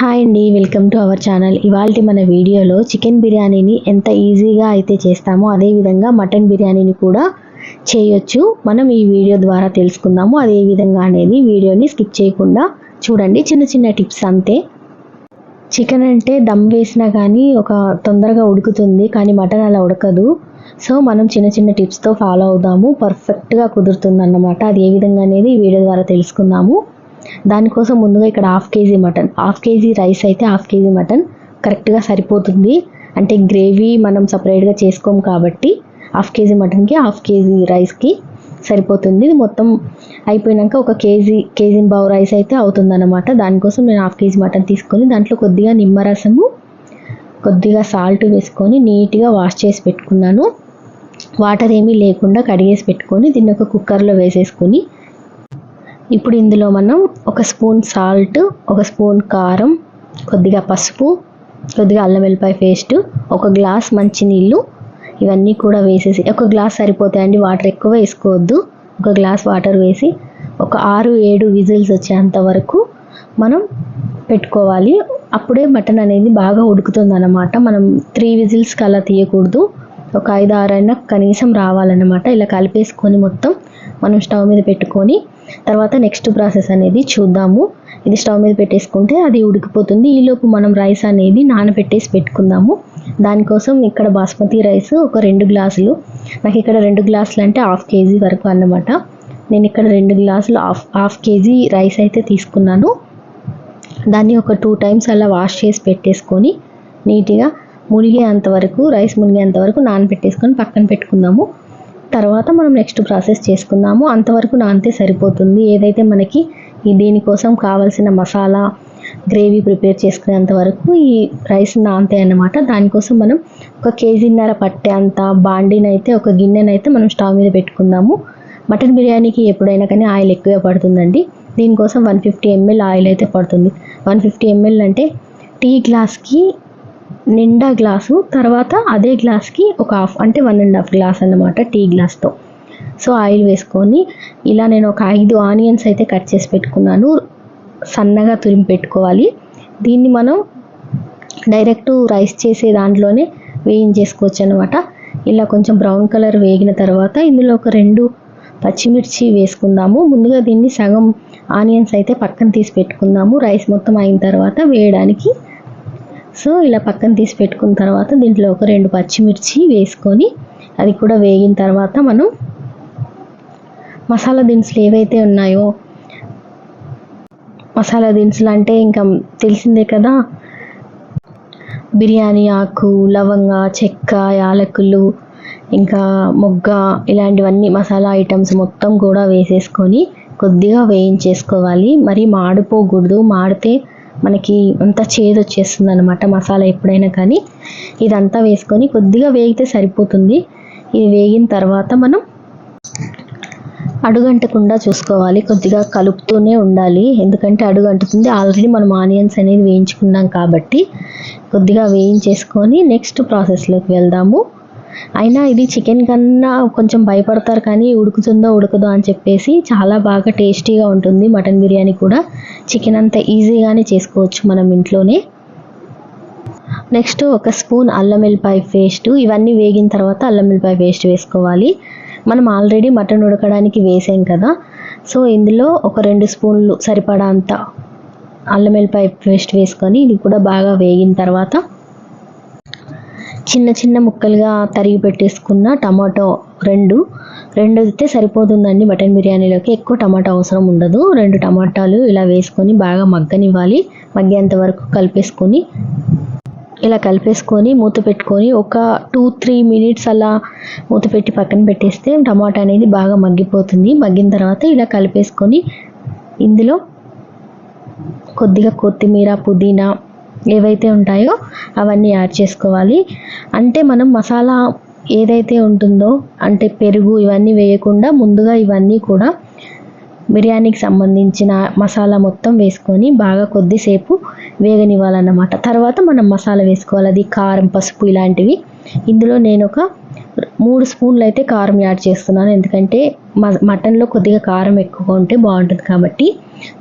Hi అండి welcome to our channel. ఇవాళ మన వీడియోలో చికెన్ బిర్యానీని ఎంత ఈజీగా అయితే చేస్తామో అదేవిధంగా మటన్ బిర్యానీని కూడా చేయొచ్చు. మనం ఈ వీడియో ద్వారా తెలుసుకుందాము. అదే విధంగా అనేది వీడియోని స్కిప్ చేయకుండా చూడండి. చిన్న చిన్న టిప్స్ అంతే. చికెన్ అంటే దమ్ వేసినా కానీ ఒక తొందరగా ఉడుకుతుంది కానీ మటన్ అలా ఉడకదు. సో మనం చిన్న చిన్న టిప్స్తో ఫాలో అవుదాము. పర్ఫెక్ట్గా కుదురుతుంది అన్నమాట అది ఏ విధంగా అనేది ఈ వీడియో ద్వారా తెలుసుకుందాము. దానికోసం ముందుగా ఇక్కడ half KG mutton. Half KG rice అయితే హాఫ్ కేజీ మటన్. కరెక్ట్గా సరిపోతుంది. అంటే గ్రేవీ మనం సపరేట్గా చేసుకోము కాబట్టి హాఫ్ కేజీ మటన్కి హాఫ్ కేజీ రైస్కి సరిపోతుంది. ఇది మొత్తం అయిపోయినాక ఒక కేజీ కేజీ బావు రైస్ అయితే అవుతుందన్నమాట. దానికోసం నేను హాఫ్ కేజీ మటన్ తీసుకొని దాంట్లో కొద్దిగా నిమ్మరసము కొద్దిగా సాల్ట్ వేసుకొని నీట్గా వాష్ చేసి పెట్టుకున్నాను. వాటర్ ఏమీ లేకుండా కడిగేసి పెట్టుకొని దీన్ని ఒక కుక్కర్లో వేసేసుకొని ఇప్పుడు ఇందులో మనం ఒక స్పూన్ సాల్ట్ ఒక స్పూన్ కారం కొద్దిగా పసుపు కొద్దిగా అల్లం వెల్లిపాయ పేస్ట్ ఒక గ్లాస్ మంచినీళ్ళు ఇవన్నీ కూడా వేసేసి ఒక గ్లాస్ సరిపోతాయండి వాటర్ ఎక్కువ వేసుకోవద్దు. ఒక గ్లాస్ వాటర్ వేసి ఒక ఆరు ఏడు విజిల్స్ వచ్చేంత వరకు మనం పెట్టుకోవాలి. అప్పుడే మటన్ అనేది బాగా ఉడుకుతుంది అనమాట మనం త్రీ విజిల్స్కి అలా తీయకూడదు. ఒక ఐదు ఆరు అయినా కనీసం రావాలన్నమాట. ఇలా కలిపేసుకొని మొత్తం మనం స్టవ్ మీద పెట్టుకొని తర్వాత నెక్స్ట్ ప్రాసెస్ అనేది చూద్దాము. ఇది స్టవ్ మీద పెట్టేసుకుంటే అది ఉడికిపోతుంది. ఈలోపు మనం రైస్ అనేది నానబెట్టేసి పెట్టుకుందాము. దానికోసం ఇక్కడ బాస్మతి రైస్ ఒక రెండు గ్లాసులు. నాకు ఇక్కడ రెండు గ్లాసులు అంటే హాఫ్ కేజీ వరకు అన్నమాట. నేను ఇక్కడ రెండు గ్లాసులు హాఫ్ హాఫ్ కేజీ రైస్ అయితే తీసుకున్నాను. దాన్ని ఒక టూ టైమ్స్ అలా వాష్ చేసి పెట్టేసుకొని నీట్గా మునిగేంత వరకు రైస్ మునిగేంత వరకు నానబెట్టేసుకొని పక్కన పెట్టుకుందాము. తర్వాత మనం నెక్స్ట్ ప్రాసెస్ చేసుకుందాము. అంతవరకు నానితే సరిపోతుంది. ఏదైతే మనకి ఈ దీనికోసం కావాల్సిన మసాలా గ్రేవీ ప్రిపేర్ చేసుకునేంత వరకు ఈ రైస్ నానతాయి అన్నమాట. దానికోసం మనం ఒక కేజీన్నర పట్టే అంత బాండీనైతే ఒక గిన్నెనైతే మనం స్టవ్ మీద పెట్టుకుందాము. మటన్ బిర్యానీకి ఎప్పుడైనా కానీ ఆయిల్ ఎక్కువే పడుతుందండి. దీనికోసం వన్ ఫిఫ్టీ ఎంఎల్ ఆయిల్ అయితే పడుతుంది. వన్ ఫిఫ్టీ ఎంఎల్ అంటే టీ గ్లాస్కి నిండా గ్లాసు తర్వాత అదే గ్లాస్కి ఒక హాఫ్ అంటే వన్ అండ్ హాఫ్ గ్లాస్ అన్నమాట టీ గ్లాస్తో. సో ఆయిల్ వేసుకొని ఇలా నేను ఒక ఐదు ఆనియన్స్ అయితే కట్ చేసి పెట్టుకున్నాను. సన్నగా తురిమి పెట్టుకోవాలి. దీన్ని మనం డైరెక్ట్ రైస్ చేసే దాంట్లోనే వేయించేసుకోవచ్చు అనమాట ఇలా కొంచెం బ్రౌన్ కలర్ వేగిన తర్వాత ఇందులో ఒక రెండు పచ్చిమిర్చి వేసుకుందాము. ముందుగా దీన్ని సగం ఆనియన్స్ అయితే పక్కన తీసి పెట్టుకుందాము. రైస్ మొత్తం అయిన తర్వాత వేయడానికి సో ఇలా పక్కన తీసి పెట్టుకున్న తర్వాత దీంట్లో ఒక రెండు పచ్చిమిర్చి వేసుకొని అది కూడా వేగిన తర్వాత మనం మసాలా దినుసులు ఏవైతే ఉన్నాయో మసాలా దినుసులు అంటే ఇంకా తెలిసిందే కదా? బిర్యానీ ఆకు లవంగ చెక్క యాలకులు ఇంకా మొగ్గ ఇలాంటివన్నీ మసాలా ఐటమ్స్ మొత్తం కూడా వేసేసుకొని కొద్దిగా వేయించేసుకోవాలి. మరి మాడిపోకూడదు. మాడితే మనకి అంతా చేదు వచ్చేస్తుంది అనమాట మసాలా ఎప్పుడైనా కానీ. ఇదంతా వేసుకొని కొద్దిగా వేగితే సరిపోతుంది. ఇది వేగిన తర్వాత మనం అడుగంటకుండా చూసుకోవాలి. కొద్దిగా కలుపుతూనే ఉండాలి. ఎందుకంటే అడుగంటుతుంది. ఆల్రెడీ మనం ఆనియన్స్ అనేది వేయించుకున్నాం కాబట్టి కొద్దిగా వేయించేసుకొని నెక్స్ట్ ప్రాసెస్లోకి వెళ్దాము. అయినా ఇది చికెన్ కన్నా కొంచెం భయపడతారు కానీ ఉడుకుతుందో ఉడకదో అని చెప్పేసి చాలా బాగా టేస్టీగా ఉంటుంది మటన్ బిర్యానీ కూడా. చికెన్ అంత ఈజీగానే చేసుకోవచ్చు మనం ఇంట్లోనే. నెక్స్ట్ ఒక స్పూన్ అల్లం వెల్లిపాయ పేస్ట్. ఇవన్నీ వేగిన తర్వాత అల్లం వెల్లిపాయ పేస్ట్ వేసుకోవాలి. మనం ఆల్రెడీ మటన్ ఉడకడానికి వేసాం కదా. సో ఇందులో ఒక రెండు స్పూన్లు సరిపడా అంత అల్లం వెల్లిపాయ పేస్ట్ వేసుకొని ఇది కూడా బాగా వేగిన తర్వాత చిన్న చిన్న ముక్కలుగా తరిగి పెట్టేసుకున్న టమాటో రెండు. రెండు అయితే సరిపోతుందండి మటన్ బిర్యానీలోకి. ఎక్కువ టమాటా అవసరం ఉండదు. రెండు టమాటాలు ఇలా వేసుకొని బాగా మగ్గనివ్వాలి. మగ్గేంత వరకు కలిపేసుకొని ఇలా కలిపేసుకొని మూత పెట్టుకొని ఒక టూ త్రీ మినిట్స్ అలా మూత పెట్టి పక్కన పెట్టేస్తే టమాటా అనేది బాగా మగ్గిపోతుంది. మగ్గిన తర్వాత ఇలా కలిపేసుకొని ఇందులో కొద్దిగా కొత్తిమీర పుదీనా ఏవైతే ఉంటాయో అవన్నీ యాడ్ చేసుకోవాలి. అంటే మనం మసాలా ఏదైతే ఉంటుందో అంటే పెరుగు ఇవన్నీ వేయకుండా ముందుగా ఇవన్నీ కూడా బిర్యానీకి సంబంధించిన మసాలా మొత్తం వేసుకొని బాగా కొద్దిసేపు వేగనివ్వాలన్నమాట. తర్వాత మనం మసాలా వేసుకోవాలి. అది కారం పసుపు ఇలాంటివి. ఇందులో నేను ఒక మూడు స్పూన్లు అయితే కారం యాడ్ చేస్తున్నాను. ఎందుకంటే మటన్లో కొద్దిగా కారం ఎక్కువగా ఉంటే బాగుంటుంది కాబట్టి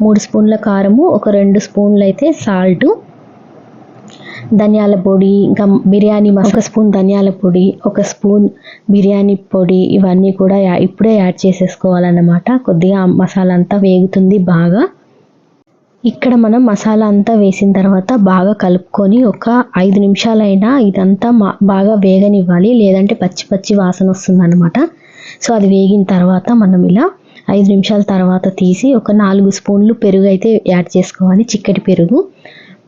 మూడు స్పూన్ల కారము ఒక రెండు స్పూన్లు అయితే సాల్టు ధనియాల పొడి ఇంకా బిర్యానీ ఒక స్పూన్ ధనియాల పొడి ఒక స్పూన్ బిర్యానీ పొడి ఇవన్నీ కూడా ఇప్పుడే యాడ్ చేసేసుకోవాలన్నమాట. కొద్దిగా మసాలా అంతా వేగుతుంది బాగా. ఇక్కడ మనం మసాలా అంతా వేసిన తర్వాత బాగా కలుపుకొని ఒక ఐదు నిమిషాలైనా ఇదంతా మా- బాగా వేగనివ్వాలి. లేదంటే పచ్చి పచ్చి వాసన వస్తుంది సో అది వేగిన తర్వాత మనం ఇలా ఐదు నిమిషాల తర్వాత తీసి ఒక నాలుగు స్పూన్లు పెరుగు అయితే యాడ్ చేసుకోవాలి. చిక్కటి పెరుగు.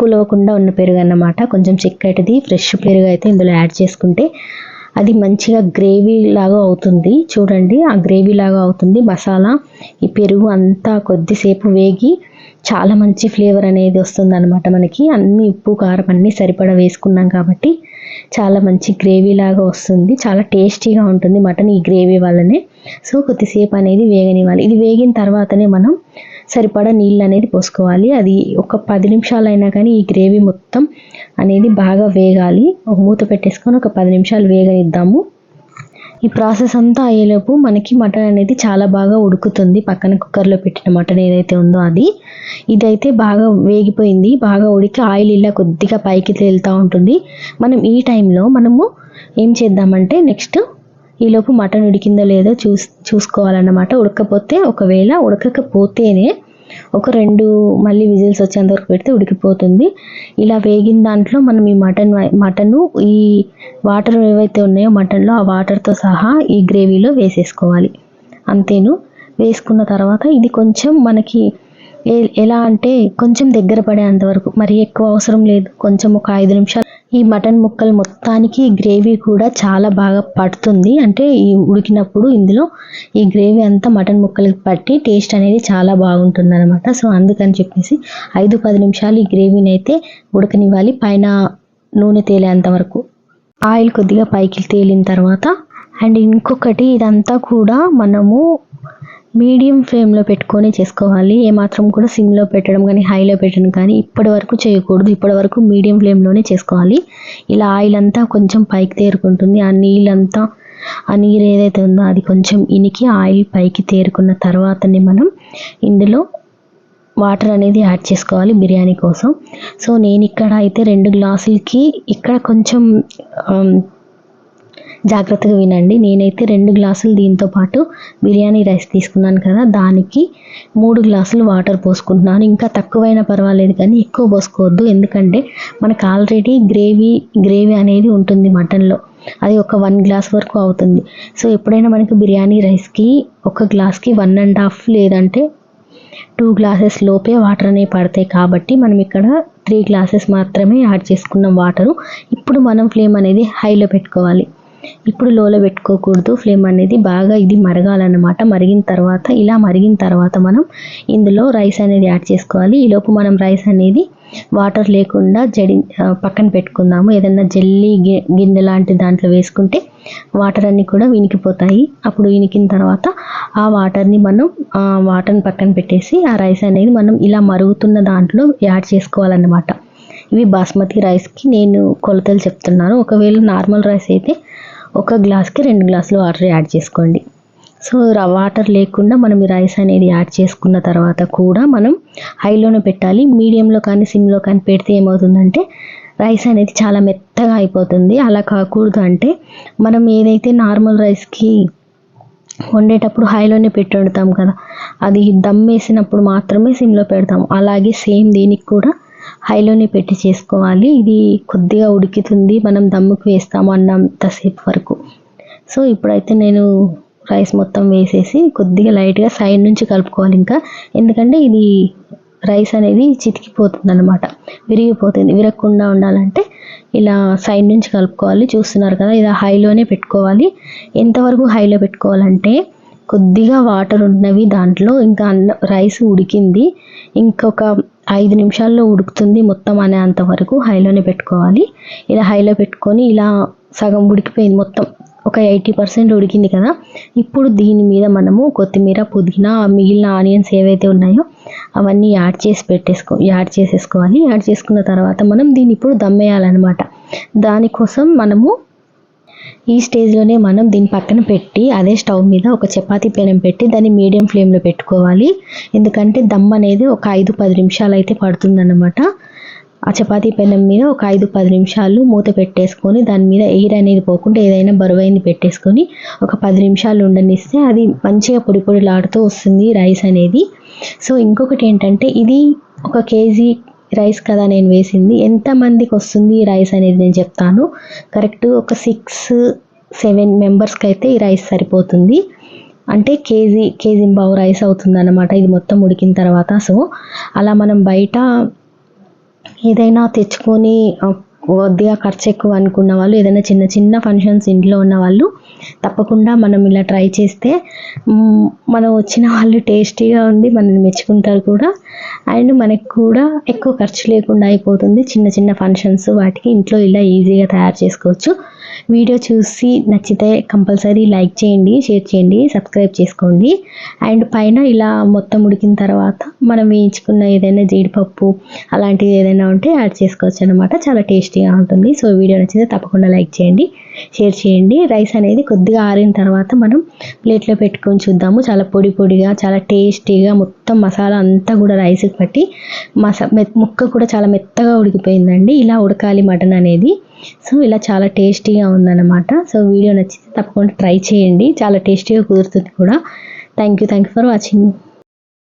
పులవకుండా ఉన్న పెరుగు అన్నమాట కొంచెం చిక్కటిది ఫ్రెష్ పెరుగు అయితే ఇందులో యాడ్ చేసుకుంటే అది మంచిగా గ్రేవీ లాగా అవుతుంది. చూడండి ఆ గ్రేవీ లాగా అవుతుంది. మసాలా ఈ పెరుగు అంతా కొద్దిసేపు వేగి చాలా మంచి ఫ్లేవర్ అనేది వస్తుంది అనమాట మనకి. అన్ని ఉప్పు కారం అన్నీ సరిపడా వేసుకున్నాం కాబట్టి చాలా మంచి గ్రేవీ లాగా వస్తుంది. చాలా టేస్టీగా ఉంటుంది మటన్ ఈ గ్రేవీ వల్లనే. సో కొద్దిసేపు అనేది వేగనివ్వాలి. ఇది వేగిన తర్వాతనే మనం సరిపడా నీళ్ళు అనేది పోసుకోవాలి. అది ఒక పది నిమిషాలైనా కానీ ఈ గ్రేవీ మొత్తం అనేది బాగా వేగాలి. ఒక మూత పెట్టేసుకొని ఒక పది నిమిషాలు వేగనిద్దాము. ఈ ప్రాసెస్ అంతా అయ్యేలోపు మనకి మటన్ అనేది చాలా బాగా ఉడుకుతుంది. పక్కన కుక్కర్లో పెట్టిన మటన్ ఏదైతే ఉందో అది. ఇదైతే బాగా వేగిపోయింది. బాగా ఉడికి ఆయిల్ ఇలా కొద్దిగా పైకి తేలుతూ ఉంటుంది. మనం ఈ టైంలో మనము ఏం చేద్దామంటే నెక్స్ట్ ఈలోపు మటన్ ఉడికిందో లేదో చూస్ చూసుకోవాలన్నమాట. ఉడకపోతే ఒకవేళ ఉడకకపోతేనే ఒక రెండు మళ్ళీ విజిల్స్ వచ్చేంత వరకు పెడితే ఉడికిపోతుంది. ఇలా వేగిన దాంట్లో మనం ఈ మటన్ మటను ఈ వాటర్ ఏవైతే ఉన్నాయో మటన్లో ఆ వాటర్తో సహా ఈ గ్రేవీలో వేసేసుకోవాలి. అంతేను. వేసుకున్న తర్వాత ఇది కొంచెం మనకి ఏ- ఎలా అంటే కొంచెం దగ్గర పడేంత వరకు మరి ఎక్కువ అవసరం లేదు. కొంచెం ఒక ఐదు నిమిషాలు ఈ మటన్ ముక్కలు మొత్తానికి గ్రేవీ కూడా చాలా బాగా పడుతుంది. అంటే ఈ ఉడికినప్పుడు ఇందులో ఈ గ్రేవీ అంతా మటన్ ముక్కలకి పట్టి టేస్ట్ అనేది చాలా బాగుంటుంది అనమాట సో అందుకని చెప్పేసి ఐదు పది నిమిషాలు ఈ గ్రేవీని అయితే ఉడకనివ్వాలి. పైన నూనె తేలేంత వరకు. ఆయిల్ కొద్దిగా పైకి తేలిన తర్వాత అండ్ ఇంకొకటి ఇదంతా కూడా మనము మీడియం ఫ్లేమ్లో పెట్టుకొని చేసుకోవాలి. ఏమాత్రం కూడా సిమ్లో పెట్టడం కానీ హైలో పెట్టడం కానీ ఇప్పటి వరకు చేయకూడదు. ఇప్పటి వరకు మీడియం ఫ్లేమ్లోనే చేసుకోవాలి. ఇలా ఆయిల్ అంతా కొంచెం పైకి తేరుకుంటుంది. ఆ నీళ్ళంతా ఆ నీరు ఏదైతే ఉందో అది కొంచెం ఇనికి ఆయిల్ పైకి తేరుకున్న తర్వాతనే మనం ఇందులో వాటర్ అనేది యాడ్ చేసుకోవాలి బిర్యానీ కోసం. సో నేను ఇక్కడ అయితే రెండు గ్లాసులకి ఇక్కడ కొంచెం జాగ్రత్తగా వినండి. నేనైతే రెండు గ్లాసులు దీంతో పాటు బిర్యానీ రైస్ తీసుకున్నాను కదా దానికి మూడు గ్లాసులు వాటర్ పోసుకుంటున్నాను. ఇంకా తక్కువైనా పర్వాలేదు కానీ ఎక్కువ పోసుకోవద్దు. ఎందుకంటే మనకు ఆల్రెడీ గ్రేవీ గ్రేవీ అనేది ఉంటుంది మటన్లో. అది ఒక వన్ గ్లాస్ వరకు అవుతుంది. సో ఎప్పుడైనా మనకి బిర్యానీ రైస్కి ఒక గ్లాస్కి వన్ అండ్ హాఫ్ లేదంటే టూ గ్లాసెస్ లోపే వాటర్ అనేవి పడతాయి కాబట్టి మనం ఇక్కడ త్రీ గ్లాసెస్ మాత్రమే యాడ్ చేసుకున్నాం వాటరు. ఇప్పుడు మనం ఫ్లేమ్ అనేది హైలో పెట్టుకోవాలి. ఇప్పుడు లోలో పెట్టుకోకూడదు. ఫ్లేమ్ అనేది బాగా ఇది మరగాలన్నమాట. మరిగిన తర్వాత ఇలా మరిగిన తర్వాత మనం ఇందులో రైస్ అనేది యాడ్ చేసుకోవాలి. ఈలోపు మనం రైస్ అనేది వాటర్ లేకుండా జడి పక్కన పెట్టుకుందాము. ఏదన్నా జల్లీ గి- గిన్నె లాంటి దాంట్లో వేసుకుంటే వాటర్ అన్నీ కూడా వినికిపోతాయి. అప్పుడు వినికిన తర్వాత ఆ వాటర్ని మనం వాటర్ని పక్కన పెట్టేసి ఆ రైస్ అనేది మనం ఇలా మరుగుతున్న దాంట్లో యాడ్ చేసుకోవాలన్నమాట. ఇవి బాస్మతి రైస్కి నేను కొలతలు చెప్తున్నాను. ఒకవేళ నార్మల్ రైస్ అయితే ఒక గ్లాస్కి రెండు గ్లాసులు వాటర్ యాడ్ చేసుకోండి. సో వాటర్ లేకుండా మనం ఈ రైస్ అనేది యాడ్ చేసుకున్న తర్వాత కూడా మనం హైలోనే పెట్టాలి. మీడియంలో కానీ సిమ్లో కానీ పెడితే ఏమవుతుందంటే రైస్ అనేది చాలా మెత్తగా అయిపోతుంది. అలా కాకూడదు అంటే మనం ఏదైతే నార్మల్ రైస్కి వండేటప్పుడు హైలోనే పెట్టి వండుతాం కదా అది దమ్ వేసినప్పుడు మాత్రమే సిమ్లో పెడతాం అలాగే సేమ్ దీనికి కూడా హైలోనే పెట్టి చేసుకోవాలి. ఇది కొద్దిగా ఉడుకుతుంది. మనం దమ్ముకు వేస్తాము అన్నంతసేపు వరకు. సో ఇప్పుడైతే నేను రైస్ మొత్తం వేసేసి కొద్దిగా లైట్గా సైడ్ నుంచి కలుపుకోవాలి ఇంకా. ఎందుకంటే ఇది రైస్ అనేది చితికిపోతుంది అనమాట విరిగిపోతుంది. విరగకుండా ఉండాలంటే ఇలా సైడ్ నుంచి కలుపుకోవాలి. చూస్తున్నారు కదా ఇలా హైలోనే పెట్టుకోవాలి. ఎంతవరకు హైలో పెట్టుకోవాలంటే కొద్దిగా వాటర్ ఉన్నవి దాంట్లో. ఇంకా అన్న రైస్ ఉడికింది. ఇంకొక ఐదు నిమిషాల్లో ఉడుకుతుంది మొత్తం అనే అంతవరకు హైలోనే పెట్టుకోవాలి. ఇలా హైలో పెట్టుకొని ఇలా సగం ఉడికిపోయింది మొత్తం. ఒక ఎయిటీ పర్సెంట్ ఉడికింది కదా. ఇప్పుడు దీని మీద మనము కొత్తిమీర పుదీనా మిగిలిన ఆనియన్స్ ఏవైతే ఉన్నాయో అవన్నీ యాడ్ చేసి పెట్టేసుకో యాడ్ చేసేసుకోవాలి. యాడ్ చేసుకున్న తర్వాత మనం దీన్ని ఇప్పుడు దమ్మేయాలన్నమాట. దానికోసం మనము ఈ స్టేజ్లోనే మనం దీని పక్కన పెట్టి అదే స్టవ్ మీద ఒక చపాతీ పెనం పెట్టి దాన్ని మీడియం ఫ్లేమ్లో పెట్టుకోవాలి. ఎందుకంటే దమ్ అనేది ఒక ఐదు పది నిమిషాలు అయితే పడుతుందన్నమాట. ఆ చపాతీ పెనం మీద ఒక ఐదు పది నిమిషాలు మూత పెట్టేసుకొని దాని మీద ఎయిర్ అనేది పోకుండా ఏదైనా బరువైంది పెట్టేసుకొని ఒక పది నిమిషాలు ఉండనిస్తే అది మంచిగా పొడి పొడిలాడుతూ వస్తుంది రైస్ అనేది. సో ఇంకొకటి ఏంటంటే ఇది ఒక కేజీ రైస్ కదా నేను వేసింది. ఎంతమందికి వస్తుంది ఈ రైస్ అనేది నేను చెప్తాను. కరెక్ట్ ఒక సిక్స్ సెవెన్ మెంబర్స్కి అయితే ఈ రైస్ సరిపోతుంది. అంటే కేజీ కేజీ బావు రైస్ అవుతుందన్నమాట ఇది మొత్తం ఉడికిన తర్వాత. సో అలా మనం బయట ఏదైనా తెచ్చుకొని కొద్దిగా ఖర్చు ఎక్కువ అనుకున్న వాళ్ళు ఏదైనా చిన్న చిన్న ఫంక్షన్స్ ఇంట్లో ఉన్న వాళ్ళు తప్పకుండా మనం ఇలా ట్రై చేస్తే మనం వచ్చిన వాళ్ళు టేస్టీగా ఉంది మనల్ని మెచ్చుకుంటారు కూడా. అండ్ మనకి కూడా ఎక్కువ ఖర్చు లేకుండా అయిపోతుంది. చిన్న చిన్న ఫంక్షన్స్ వాటికి ఇంట్లో ఇలా ఈజీగా తయారు చేసుకోవచ్చు. వీడియో చూసి నచ్చితే కంపల్సరీ లైక్ చేయండి షేర్ చేయండి సబ్స్క్రైబ్ చేసుకోండి. అండ్ పైన ఇలా మొత్తం ఉడికిన తర్వాత మనం వేయించుకున్న ఏదైనా జీడిపప్పు అలాంటివి ఏదైనా ఉంటే యాడ్ చేసుకోవచ్చు అనమాట చాలా టేస్టీగా ఉంటుంది. సో వీడియో నచ్చితే తప్పకుండా లైక్ చేయండి షేర్ చేయండి. రైస్ అనేది కొద్దిగా ఆరిన తర్వాత మనం ప్లేట్లో పెట్టుకొని చూద్దాము. చాలా పొడి పొడిగా చాలా టేస్టీగా మొత్తం మసాలా అంతా కూడా రైస్కి పట్టి. మసా మె- ముక్క కూడా చాలా మెత్తగా ఉడికిపోయిందండి. ఇలా ఉడకాలి మటన్ అనేది. సో ఇలా చాలా టేస్టీగా ఉందన్నమాట. సో వీడియో నచ్చితే తప్పకుండా ట్రై చేయండి. చాలా టేస్టీగా కుదురుతుంది కూడా. Thank you thank you for watching.